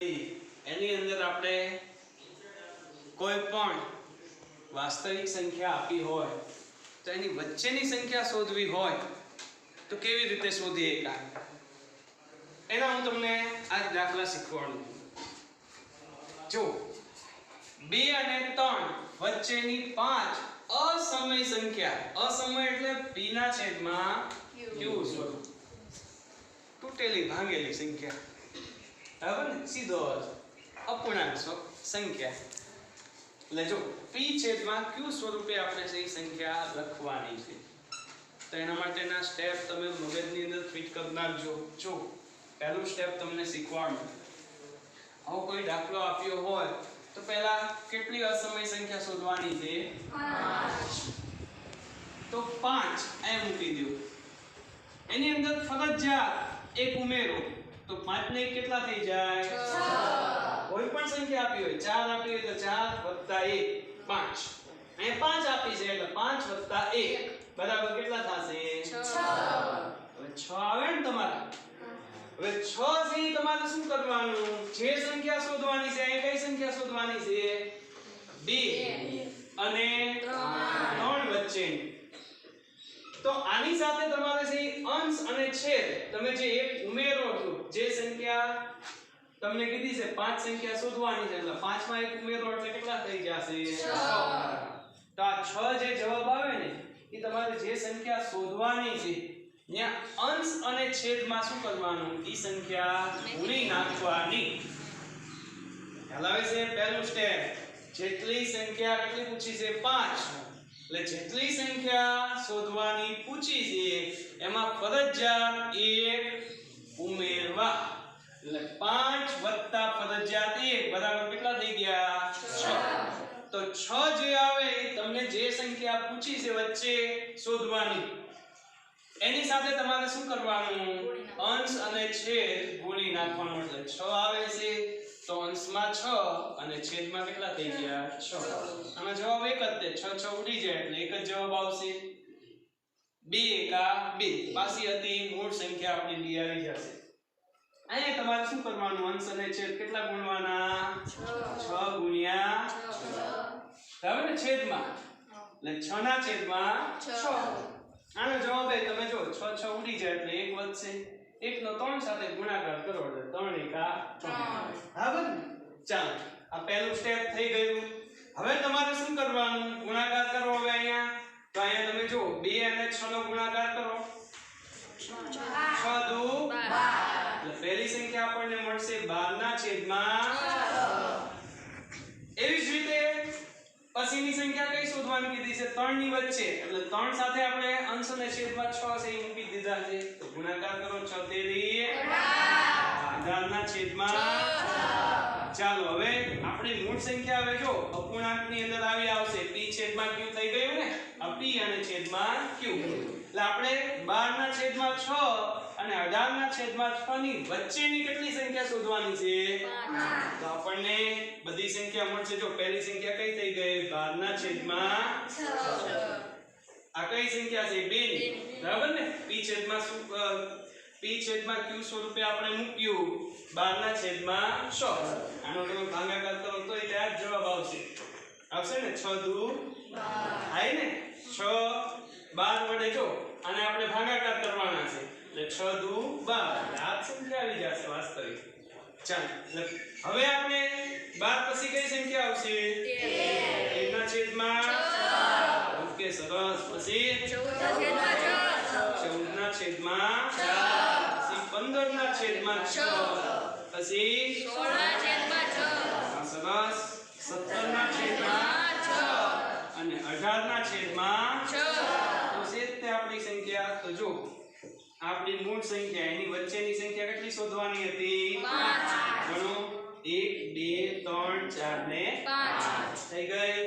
એની અંદર આપણે કોઈ પણ વાસ્તવિક સંખ્યા આપી હોય, તો એની વચ્ચેની સંખ્યા શોધવી હોય, તો કેવી રીતે શોધીએ એકા એના હું તમને આ દાખલા શીખવાડું. જો, બે અને ત્રણ વચ્ચેની પાંચ અસમય સંખ્યા, અસમય એટલે p ના છેદમાં q સ્વરૂપ. તૂટેલી, ભાંગેલી સંખ્યા. બરાબર ને સીધો અપૂર્ણાંક સંખ્યા. એટલે જો પી છેદમાં ક્યુ સ્વરૂપે આપણે સહી સંખ્યા લખવાની છે. તો એના માટેના સ્ટેપ તમે મગજની અંદર ફિટ કરી નાખજો. જો પહેલું સ્ટેપ તમને શીખવાડું. આવો કોઈ દાખલો આપ્યો હોય તો પહેલા કેટલી અસમય સંખ્યા શોધવાની છે? તો પાંચ એ મૂકી દો એની અંદર ફરજિયાત એક ઉમેરો. તો પાંચ ને 1 કેટલા થઈ જાય? કોઈ પણ સંખ્યા આપી હોય ચાર આપી હોય તો ચાર વત્તા એક પાંચ. અહીં પાંચ આપી છે એટલે પાંચ વત્તા એક. બરાબર કેટલા થશે? હવે છ આવે ને તમારા? હવે છ થી તમારે શું કરવાનું? જે સંખ્યા શોધવાની છે અહીં કઈ સંખ્યા શોધવાની છે? બે. અને ત્રણ. વચ્ચેની તો આની સાથે તમારે છે અંશ અને છેદ. તમે જે એક ઉમેરો છો જે સંખ્યા તમને કીધી છે પાંચ સંખ્યા શોધવાની છે એટલે પાંચમાં એક ઉમેરો એટલે કેટલા થઈ જશે? 6 તો આ છ જે જવાબ આવે ને એ તમારે જે સંખ્યા શોધવાની છે ત્યાં અંશ અને છેદમાં શું કરવાનું? એ સંખ્યા ગુણી નાખવાની. ખ્યાલ આવે છે? પહેલું સ્ટેપ જેટલી સંખ્યા કેટલી પૂછી છે? પાંચ. એટલે જેટલી સંખ્યા શોધવાની પૂછી છે, એમાં ફરજિયાત એક ઉમેરવા. એટલે પાંચ વત્તા ફરજિયાત એક, બરાબર કેટલા થઈ ગયા? છ. તો છ જે આવે તમને જે સંખ્યા પૂછી છે વચ્ચે શોધવાની. એની સાથે તમારે શું કરવાનું? અંશ અને છેદ ગુણી નાખવાનો એટલે 6 આવે છે. તો અંશમાં 6 અને છેદમાં કેટલા થઈ ગયા? 6 આનો જવાબ એક જ છે. 6 6 ઉડી જાય એટલે એક જ જવાબ આવશે. બે એકા 2 પાછી હતી મૂળ સંખ્યા આપણી બી આવી જશે. અહીંયા તમારે શું કરવાનું? અંશ અને છેદ કેટલા ગુણવાના? છ. ગુણ્યા બરાબર ને છેદમાં. એટલે છ ના છેદમાં છ. આનો જવાબ એ તમે જો 6 6 ઉડી જાય એટલે 1 વધશે. 1 નો 3 સાથે ગુણાકાર કરો એટલે 3 એકા 4 હા બને ચાલો આ પહેલું સ્ટેપ થઈ ગયું. હવે તમારે શું કરવાનું? ગુણાકાર કરો હવે અહીંયા. તો અહીંયા તમે જો 2 અને 6 નો ગુણાકાર કરો. 6 2 12 એટલે પહેલી સંખ્યા આપણને મળશે 12 ના છેદમાં 6 પછીની સંખ્યા કઈ શોધવાની કીધી છે? 3 ની વચ્ચે. એટલે 3 સાથે આપણે અંશ અને છેદમાં 6 છે મૂકી દીધા છે. તો ગુણાકાર કરો 6 તેરી 18 ના છેદમાં ચાલો, હવે આપણી મૂળ સંખ્યા હવે જો, અપૂર્ણાંકની અંદર આવી આવશે. P છેદમાં q થઈ ગયું ને? p અને છેદમાં q. એટલે આપણે 12 ના છેદમાં 6 અને 18 ના છેદમાં 6 ની વચ્ચેની કેટલી સંખ્યા શોધવાની છે? તો આપણને બધી સંખ્યા મળશે. જો પહેલી સંખ્યા કઈ થઈ ગઈ? 12 ના છેદમાં આ કઈ સંખ્યા છે? 2 ની. બરાબર ને? p છેદમાં શું p છેદમાં q સ્વરૂપે આપણે મૂક્યું? 12 ના છેદમાં 6 આનો તમે ભાગાકાર કરો તો એ ત્યાં જવાબ આવશે. આવશે ને? 6 દુ આય ને? 6 12 વડે જો અને આપણે ભાગાકાર કરવાના છે. એટલે છ દુ 12 આ સમજાવી જશે વાસ્તવિક. ચાલો હવે આપણે બાર પછી કઈ સંખ્યા આવશે? 1 ના છેદમાં ઓકે સરસ. પછી? ચૌદ ના છેદમાં પછી 15 ના છેદમાં છ. પછી? આ સરસ. 17 ના છેદમાં અને 18 ના છેદમાં તો છે જ તે આપણી સંખ્યા તો જો આપણી મૂળ સંખ્યા એની વચ્ચેની સંખ્યા કેટલી શોધવાની હતી? ગણો. 1 2 3 4 ને થઈ ગઈ?